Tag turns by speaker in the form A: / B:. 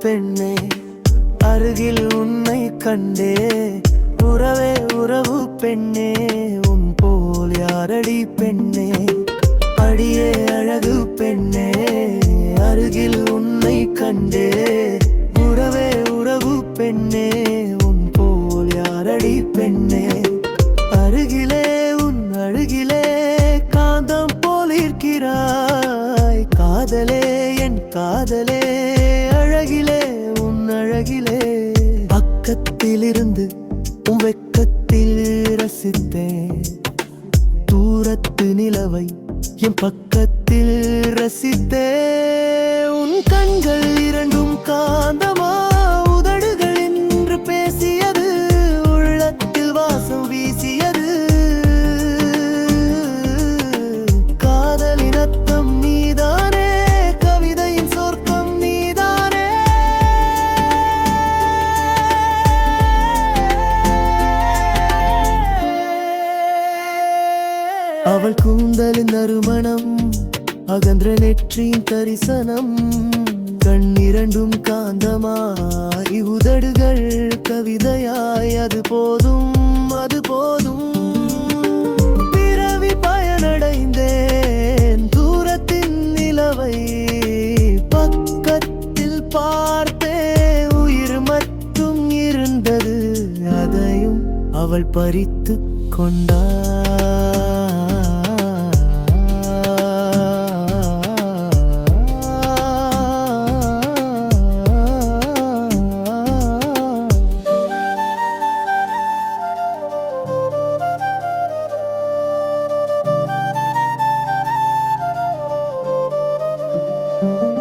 A: பெண்ணே அருகில் உன்னை கண்டே. உறவே உறவு பெண்ணே உன் போல் யாரடி பெண்ணே. அடியே அழகு பெண்ணே அருகில் உன்னை கண்டே. உறவே உறவு பெண்ணே உன் போல் யாரடி பெண்ணே. அருகிலே உன் அருகிலே காந்தம் போல் காதலே காதலே அழகிலே உன் அழகிலே. பக்கத்திலிருந்து உன் வெக்கத்தில் ரசித்தேன். தூரத்து நிலவை என் பக்கத்தில் ரசித்தேன். அவள் கூந்தலின் நறுமணம் அகன்ற நெற்றியின் தரிசனம் கண்ணிரண்டும் காந்தமாய் உதடுகள் கவிதையாய் அது போதும் அது போதும். பிறவி பயனடைந்தேன் தூரத்தின் நிலவை பக்கத்தில் பார்த்தே உயிர் மட்டும் இருந்தது அதையும் அவள் பறித்து கொண்டார் Thank you.